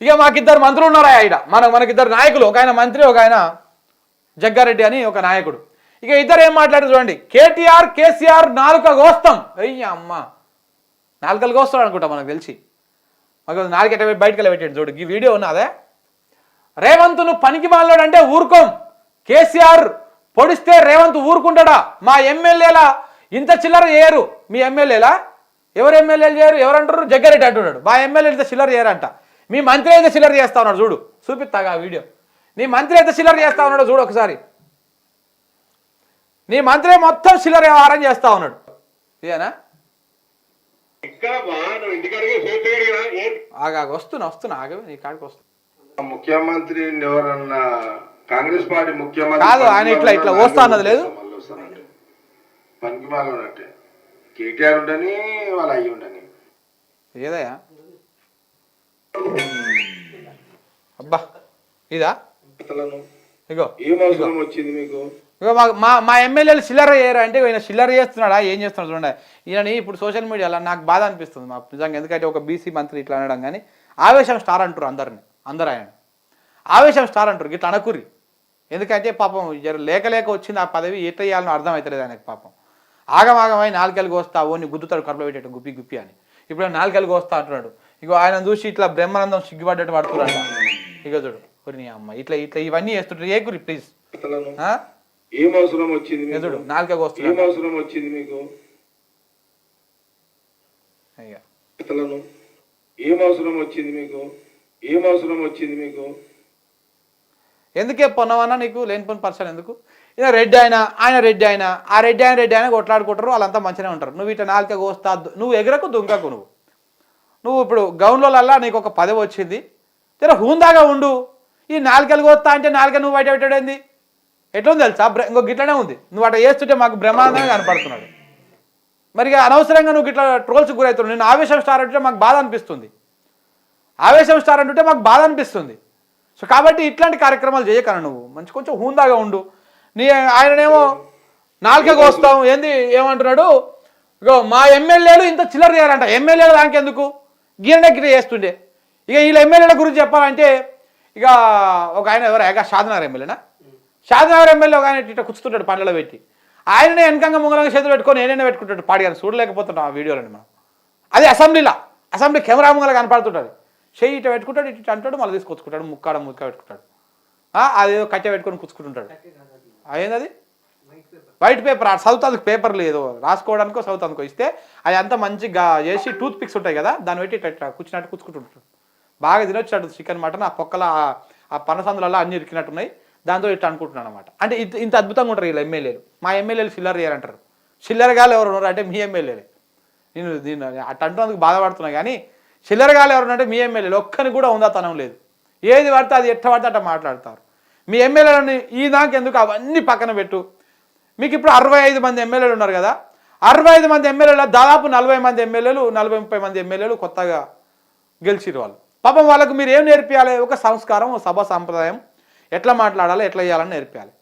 ఇక మాకిద్దరు మంత్రులు ఉన్నారా ఆయన మన మనకిద్దరు నాయకులు ఒక ఆయన మంత్రి ఒక ఆయన జగ్గారెడ్డి అని ఒక నాయకుడు. ఇక ఇద్దరు ఏం మాట్లాడారు చూడండి. కేటీఆర్ కేసీఆర్ నాలుక గోస్తాం. అయ్యా అమ్మ. నాలుకలు గోస్తాడు అనుకుంటా మనకు తెలిసి. మాకు నాలుగు ఎట్ట బయటకు వెళ్ళి చూడు. ఈ వీడియో ఉన్నదే. రేవంత్ను పనికి మాలోడు అంటే ఊరుకోం. కేసీఆర్ పొడిస్తే రేవంత్ ఊరుకుంటాడా? మా ఎమ్మెల్యేల ఇంత చిల్లర చేయరు మీ ఎమ్మెల్యేలా? ఎవరు ఎమ్మెల్యేలు చేయరు? ఎవరంటారు? జగ్గారెడ్డి అంటున్నాడు. మా ఎమ్మెల్యే ఇంత చిల్లర చేయరంట మీ మంత్రి అయితే చిల్లర చేస్తా ఉన్నాడు చూడు. చూపిస్తాగా ఆ వీడియో. నీ మంత్రి అయితే చిల్లర చేస్తా ఉన్నాడు చూడు ఒకసారి. నీ మంత్రి మొత్తం చిల్లర వ్యవహారం చేస్తా ఉన్నాడు. ఇదేనా ఆగా వస్తున్నా వస్తున్నా ఆగవే నీ కాడికి వస్తున్నా. ముఖ్యమంత్రి ఎవరన్నా కాంగ్రెస్ పార్టీ ముఖ్యమంత్రి కాదు, ఆయన ఇట్లా- ఇట్లా వస్తా అన్నది లేదు? పనికి మాలన్నట్టే కేటీఆర్ ఉండని వాళ్ళ అయ్యి ఉండని. ఏదయ్యా? అబ్బా ఇదా? ఇగో వచ్చింది మీకు? ఇగో మా మా ఎమ్మెల్యేలు చిల్లర చేయరు అంటే ఈయన చిల్లర చేస్తున్నాడా? ఏం చేస్తున్నాడు చూడండి. ఈయనని ఇప్పుడు సోషల్ మీడియాలో నాకు బాధ అనిపిస్తుంది మా నిజంగా ఎందుకంటే ఒక బీసీ మంత్రి ఇట్లా అనడం కానీ ఆవేశం స్టార్ అంటారు అందరిని అందరు ఆయన. ఆవేశం స్టార్ అంటారు ఇట్లా అనకుర్రి ఎందుకంటే పాపం జర లేక లేక వచ్చింది ఆ పదవి ఎట్లా చేయాలనో అర్థం అవుతలేదు ఆయనకు పాపం. ఆగమాగమై నాలుగేళ్ళకి వస్తా ఓని గుద్దుతాడు కడుపులో పెట్టేట్టు గుప్పి గుప్పి అని. ఇప్పుడు నాలుగేళ్ళకి వస్తా అంటున్నాడు. ఇగో ఆయన చూసి ఇట్లా బ్రహ్మానందం సిగ్గుపడ్డట్టు పడుతున్నాడు ఇక చూడు ఒరి నీ అమ్మ ఇట్లా ఇట్లా ఇవన్నీ చేస్తుంటారు ఏ గురి ప్లీజ్ అసలు ఏం అవసరం వచ్చింది మీకు? చూడు నాలుగకి ఏం వస్తున్నాడు అవసరం వచ్చింది మీకు? అయ్యా. అసలు ఏం అవసరం వచ్చింది మీకు? ఏం అవసరం వచ్చింది మీకు? ఎందుకే పొన్నవన్నా నీకు? లేనిపోని పర్సన్ ఎందుకు? ఈయన రెడ్డి ఆయన ఆయన రెడ్డి ఆయన ఆ రెడ్డి ఆయన రెడ్డి ఆయన కొట్లాడుకుంటారు వాళ్ళంతా మంచిగానే ఉంటారు. నువ్వు ఇట్లా నాలుక కోస్తా నువ్వు ఎగరకు దుంకకు నువ్వు. నువ్వు ఇప్పుడు గౌన్లోలల్లా నీకు ఒక పదవి వచ్చింది. జర హూందాగా ఉండు. ఈ నాలుకలు కోస్తా అంటే నాలుక నువ్వు బయట పెట్టాడేంది ఎట్లుంది తెలుసా? ఇంకో గిట్లనే ఉంది. నువ్వు అట్లా చేస్తుంటే మాకు బ్రహ్మాండంగా కనపడుతున్నాడు. మరి ఇక అనవసరంగా నువ్వు ఇట్లా ట్రోల్స్ గురవుతున్నావు. నేను ఆవేశం స్టార్ అంటే మాకు బాధ అనిపిస్తుంది. ఆవేశం స్టార్ అంటుంటే మాకు బాధ అనిపిస్తుంది. సో కాబట్టి ఇట్లాంటి కార్యక్రమాలు చేయకను నువ్వు. మంచి కొంచెం హూందాగా ఉండు. నీ ఆయననేమో నాలుకగా వస్తావు ఏంది? ఏమంటున్నాడు? ఇగో మా ఎమ్మెల్యేలు ఇంత చిల్లర చేయాలంట. ఎమ్మెల్యేలు దానికి ఎందుకు గీరనే గిట్ట చేస్తుండే. ఇక వీళ్ళ ఎమ్మెల్యేల గురించి చెప్పాలంటే ఇక ఒక ఆయన ఎవరు? ఏక షాద్నగర్ ఎమ్మెల్యేనా? షాద్నగర్ ఎమ్మెల్యే ఒక ఆయన ఇట్లా కూర్చుంటాడు పండ్లలో పెట్టి. ఆయననే వెనకంగా ముంగలంగా చేతులు పెట్టుకొని నేనే పెట్టుకుంటాడు పాడిగాను చూడలేకపోతున్నాం ఆ వీడియోలని మనం. అది అసెంబ్లీలో. అసెంబ్లీ కెమెరా ముంగల కనపడుతుంటుంది. చెయ్యి ఇట్లా పెట్టుకుంటాడు ఇటు అంటాడు మళ్ళీ తీసుకొచ్చుకుంటాడు ముక్కాడ ముక్క పెట్టుకుంటాడు. అదేదో కట్టె పెట్టుకొని కూర్చుకుంటుంటాడు అదేంది వైట్ పేపర్ సౌత్ అందుకు పేపర్ లేదు. రాసుకోవడానికో సౌత్ అందుకో ఇస్తే అది అంత మంచిగా చేసి టూత్ పిక్స్ ఉంటాయి కదా దాన్ని పెట్టి ఇట్లా కూర్చున్నట్టు కూర్చుకుంటుంటాడు బాగా తినొచ్చాడు చికెన్ మటన్ ఆ పొక్కల ఆ- పనసందులలో అన్ని ఇరికినట్టున్నాయి. దాంతో ఇట్లా అనుకుంటున్నాను అనమాట అంటే ఇంత ఇంత అద్భుతంగా ఉంటారు వీళ్ళ ఎమ్మెల్యేలు మా ఎమ్మెల్యేలు చిల్లర చేయరంటారు చిల్లరగాలు ఎవరు ఉన్నారు అంటే మీ ఎమ్మెల్యేలే నేను దీన్ని అట్ట అంటున్నందుకు బాధపడుతున్నా కానీ చిల్లరగాలు ఎవరు అంటే మీ ఎమ్మెల్యేలు ఒక్కని కూడా ఉందాతనం లేదు. ఏది పడితే అది ఎట్ట పడితే అట్ట మాట్లాడతారు. మీ ఎమ్మెల్యేలని ఈ దాకా ఎందుకు అవన్నీ పక్కన పెట్టు? మీకు ఇప్పుడు అరవై ఐదు మంది ఎమ్మెల్యేలు ఉన్నారు కదా? అరవై ఐదు మంది ఎమ్మెల్యేలు దాదాపు నలభై మంది ఎమ్మెల్యేలు నలభై ముప్పై మంది ఎమ్మెల్యేలు కొత్తగా గెలిచిరు వాళ్ళు. పాపం వాళ్ళకు మీరు ఏం నేర్పించాలి ఒక సంస్కారం ఒక సభ సాంప్రదాయం. ఎట్లా మాట్లాడాలి ఎట్లా చేయాలని నేర్పించాలి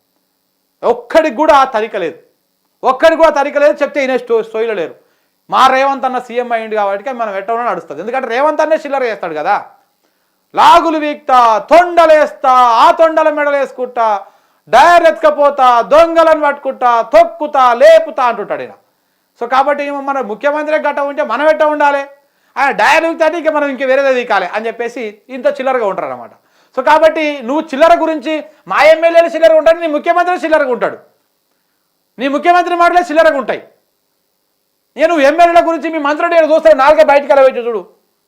ఒక్కడికి కూడా ఆ తరిక లేదు. ఒక్కడికి కూడా తరిక లేదు చెప్తే ఈయన స్టో స్టోయిలో లేరు. మా రేవంత్ అన్న సీఎం అయ్యింది కాబట్టి మనం ఎట్టవన నడుస్తుంది. ఎందుకంటే రేవంత్ అన్నే చిల్లర చేస్తాడు కదా. లాగులు వీక్తా తొండలేస్తా ఆ తొండల మెడలేసుకుంటా డయర్ ఎత్తుకపోతా దొంగలను పట్టుకుంటా తొక్కుతా లేపుతా అంటుంటాడు ఈయన. సో కాబట్టి ఏమో మన ముఖ్యమంత్రి గట్ట ఉంటే మనం ఎట్ట ఉండాలి? ఆయన డయర్ వీక్తాంటే ఇంకా మనం ఇంకా వేరేదే దిగాలి అని చెప్పేసి ఇంత చిల్లరగా ఉంటారు అనమాట సో కాబట్టి నువ్వు చిల్లర గురించి మా ఎమ్మెల్యేలు చిల్లర ఉంటాడు నీ ముఖ్యమంత్రి చిల్లరగా ఉంటాడు. నీ ముఖ్యమంత్రి మాటలే చిల్లరగా ఉంటాయి. నేను ఎమ్మెల్యేల గురించి మీ మంత్రుడు నేను చూస్తే నాలుగే బయటికి అలా పెట్టి చూడు.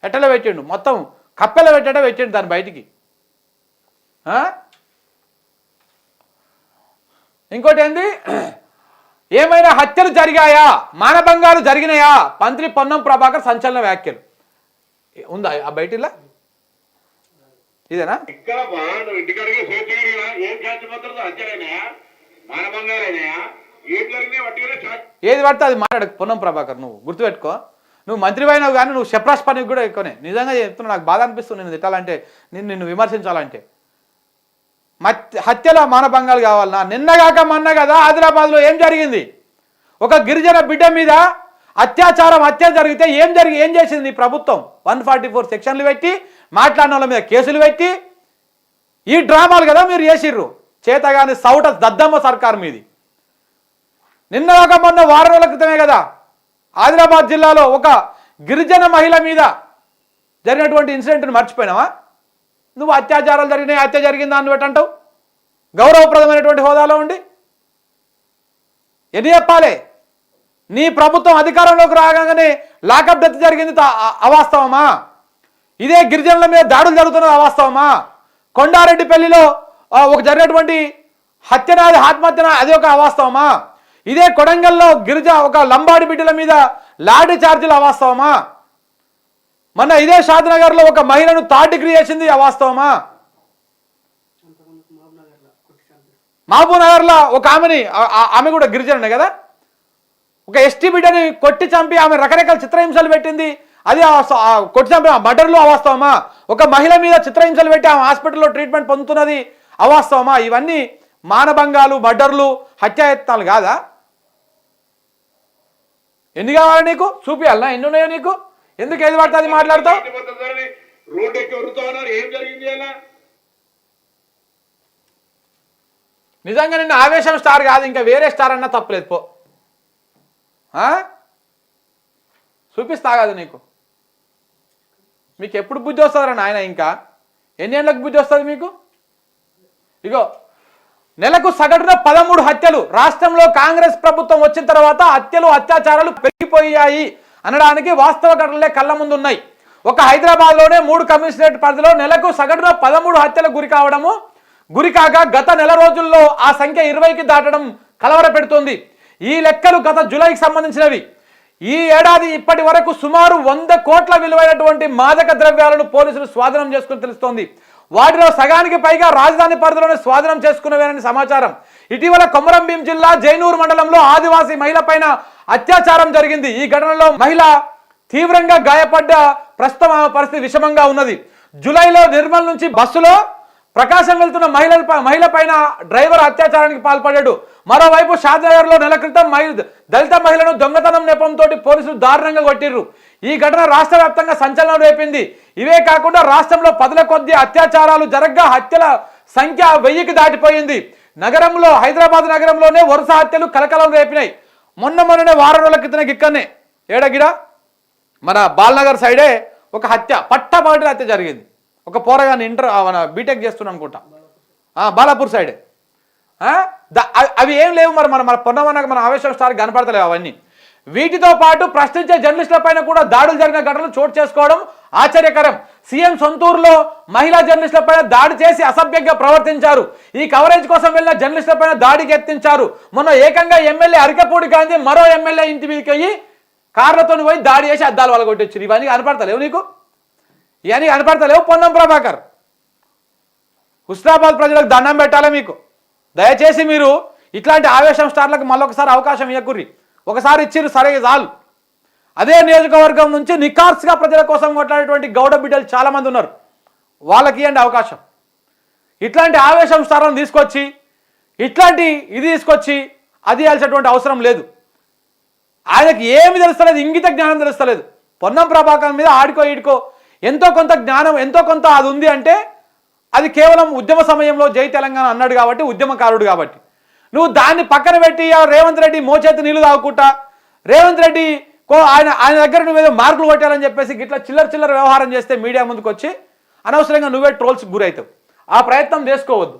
ఎట్టలో పెట్టిండు? మొత్తం కప్పెల పెట్టాడో పెట్టిండు దాన్ని బయటికి. ఇంకోటి ఏంది? ఏమైనా హత్యలు జరిగాయా? మానభంగాలు జరిగినాయా? మంత్రి పొన్నం ప్రభాకర్ సంచలన వ్యాఖ్యలు. ఉందా? ఆ బయటిలా ఇదేనా? ఏది పడితే అది మాట్లాడకు పొన్నం ప్రభాకర్ నువ్వు. గుర్తుపెట్టుకో. నువ్వు మంత్రి అయినావు కానీ నువ్వు షప్రాష్ పనికి కూడా ఎక్కువనే. నిజంగా చెప్తున్నా నాకు బాధ అనిపిస్తుంది నేను తిట్టాలంటే నిన్ను నిన్ను విమర్శించాలంటే. హత్యల మానభంగాలు కావాలన్నా నిన్నగాక మొన్న కదా ఆదిలాబాద్లో ఏం జరిగింది? ఒక గిరిజన బిడ్డ మీద అత్యాచారం హత్య జరిగితే ఏం జరిగి ఏం చేసింది ప్రభుత్వం? వన్ ఫార్టీ ఫోర్ సెక్షన్లు పెట్టి మాట్లాడిన వాళ్ళ మీద కేసులు పెట్టి ఈ డ్రామాలు కదా మీరు చేసిర్రు. చేతగాని సౌట దద్దమ్మ సర్కార్ మీది. నిన్న ఒక మొన్న వారం రోజుల క్రితమే కదా ఆదిలాబాద్ జిల్లాలో ఒక గిరిజన మహిళ మీద జరిగినటువంటి ఇన్సిడెంట్ని మర్చిపోయినావా? నువ్వు అత్యాచారాలు జరిగినాయి హత్య జరిగిందా అని పెట్టంటావు గౌరవప్రదమైనటువంటి హోదాలో ఉండి. ఎన్ని చెప్పాలి? నీ ప్రభుత్వం అధికారంలోకి రాగానే లాకప్ డెత్ జరిగింది అవాస్తవమా? ఇదే గిరిజనుల మీద దాడులు జరుగుతున్నది అవాస్తవమా? కొండారెడ్డిపల్లిలో ఒక జరిగినటువంటి హత్యనాది ఆత్మహత్యన అది ఒక అవాస్తవమా? ఇదే కొడంగల్లో గిరిజ ఒక లంబాడి బిడ్డల మీద లాఠీ ఛార్జీలు అవాస్తవమా? మొన్న ఇదే షాద్నగర్లో ఒక మహిళను థర్డ్ డిగ్రీ చేసింది అవాస్తవమా మహబూబ్ నగర్లో ఒక ఆమెని ఆ- ఆమె కూడా గిరిజనుడే కదా? ఒక ఎస్టీ బిడ్డని కొట్టి చంపి ఆమె రకరకాల చిత్రహింసలు పెట్టింది. అది ఆ కొట్టి చంపి మర్డర్లు అవాస్తవమా ఒక మహిళ మీద చిత్రహింసలు పెట్టి ఆమె హాస్పిటల్లో ట్రీట్మెంట్ పొందుతున్నది అవాస్తవమా ఇవన్నీ మానభంగాలు మర్డర్లు హత్యాయత్నాలు కాదా? ఎన్ని కావాలి నీకు? చూపియాలనా? ఎన్ని ఉన్నాయో నీకు? ఎందుకు ఏది పడితే అది మాట్లాడతావు? శాంతి భద్రతని రోడ్డు ఎక్కి వరుతా ఉన్నారు. ఏం జరిగింది అలా నిజంగా నిన్న ఆవేశం స్టార్ కాదు ఇంకా వేరే స్టార్ అన్నా తప్పలేదు పో? చూపిస్తా కాదు నీకు. మీకు ఎప్పుడు బుద్ధి వస్తుందిరా నాయన ఇంకా? ఎన్ని ఏళ్ళకి బుద్ధి వస్తుంది మీకు? ఇగో నెలకు సగటున పదమూడు హత్యలు. రాష్ట్రంలో కాంగ్రెస్ ప్రభుత్వం వచ్చిన తర్వాత హత్యలు అత్యాచారాలు పెరిగిపోయాయి. అనడానికి వాస్తవ ఘటనలే కళ్ళ ముందు ఉన్నాయి ఒక హైదరాబాద్లోనే మూడు కమిషనరేట్ పరిధిలో నెలకు సగటున పదమూడు హత్యలకు గురి కావడము గురికాగా గత నెల రోజుల్లో ఆ సంఖ్య ఇరవైకి దాటడం కలవరపెడుతోంది. ఈ లెక్కలు గత జూలైకి సంబంధించినవి. ఈ ఏడాది ఇప్పటి వరకు సుమారు వంద కోట్ల విలువైనటువంటి మాదక ద్రవ్యాలను పోలీసులు స్వాధీనం చేసుకుని తెలుస్తోంది. వాటిలో సగానికి పైగా రాజధాని పరిధిలోనే స్వాధీనం చేసుకున్నవేనని సమాచారం. ఇటీవల కొమరంభీం జిల్లా జైనూర్ మండలంలో ఆదివాసీ మహిళ పైన అత్యాచారం జరిగింది. ఈ ఘటనలో మహిళ తీవ్రంగా గాయపడ్డ ప్రస్తుతం ఆమె పరిస్థితి విషమంగా ఉన్నది. జూలైలో నిర్మల్ నుంచి బస్సులో ప్రకాశం వెళ్తున్న మహిళ మహిళ పైన డ్రైవర్ అత్యాచారానికి పాల్పడ్డాడు. మరోవైపు షాద్నగర్లో నెల క్రితం దళిత మహిళను దొంగతనం నెపంతో పోలీసులు దారుణంగా కొట్టిర్రు. ఈ ఘటన రాష్ట్ర వ్యాప్తంగా సంచలనం రేపింది. ఇవే కాకుండా రాష్ట్రంలో పదుల కొద్ది అత్యాచారాలు జరగ్గా హత్యల సంఖ్య వెయ్యికి దాటిపోయింది. నగరంలో హైదరాబాద్ నగరంలోనే వరుస హత్యలు కలకలం రేపినాయి. మొన్న మొన్ననే వారం రోజుల క్రితం గిక్కనే. ఏడగిరా మన బాల్నగర్ సైడే ఒక హత్య పట్టపాటి హత్య జరిగింది. ఒక పోరగాన్ని ఇంటర్ మన బీటెక్ చేస్తున్నా అనుకుంటా. ఆ, బాలాపూర్ సైడే. అవి- ఏం లేవు మరి మన మన పొన్నమన్నకు మన ఆవేశం స్టార్ కనపడతలేవు అవన్నీ. వీటితో పాటు ప్రశ్నించే జర్నలిస్టుల పైన కూడా దాడులు జరిగిన ఘటనలు చోటు చేసుకోవడం ఆశ్చర్యకరం. సీఎం సొంతూరులో మహిళా జర్నలిస్టుల పైన దాడి చేసి అసభ్యంగా ప్రవర్తించారు. ఈ కవరేజ్ కోసం వెళ్ళిన జర్నలిస్టుల పైన దాడికి ఎత్తించారు. మొన్న ఏకంగా ఎమ్మెల్యే అరికపూడి గాంధీ మరో ఎమ్మెల్యే ఇంటి మీదకి అయ్యి కార్లతో పోయి దాడి చేసి అద్దాలు వాళ్ళ కొట్టొచ్చారు ఇవన్నీ కనపడతలేవు నీకు? ఇవన్నీ కనపడతలేవు పొన్నం ప్రభాకర్. హుస్నాబాద్ ప్రజలకు దండం పెట్టాలి మీకు? దయచేసి మీరు ఇట్లాంటి ఆవేశం స్టార్లకు మళ్ళొకసారి అవకాశం ఇవ్వకుర్రి ఒకసారి ఇచ్చిర్రు సరే చాలు. అదే నియోజకవర్గం నుంచి నికార్స్గా ప్రజల కోసం కొట్లాడేటువంటి గౌడ బిడ్డలు చాలామంది ఉన్నారు. వాళ్ళకి ఇవ్వండి అవకాశం. ఇట్లాంటి ఆవేశం స్టార్లను తీసుకొచ్చి ఇట్లాంటి ఇది తీసుకొచ్చి అది ఇవ్వాల్సినటువంటి అవసరం లేదు. ఆయనకి ఏమి తెలుస్తలేదు ఇంగిత జ్ఞానం తెలుస్తలేదు. పొన్నం ప్రభాకర్ మీద ఆడుకో ఈడుకో. ఎంతో కొంత జ్ఞానం ఎంతో కొంత అది ఉంది అంటే అది కేవలం ఉద్యమ సమయంలో జై తెలంగాణ అన్నాడు కాబట్టి ఉద్యమకారుడు కాబట్టి. నువ్వు దాన్ని పక్కన పెట్టి రేవంత్ రెడ్డి మోచేతి నీళ్ళు తాగుకుంటా రేవంత్ రెడ్డి కో ఆయన ఆయన దగ్గర నువ్వేదో మార్కులు కొట్టాలని చెప్పేసి గిట్లా చిల్లర చిల్లర వ్యవహారం చేస్తే మీడియా ముందుకు వచ్చి అనవసరంగా నువ్వే ట్రోల్స్ గురవుతావు ఆ ప్రయత్నం చేసుకోవద్దు.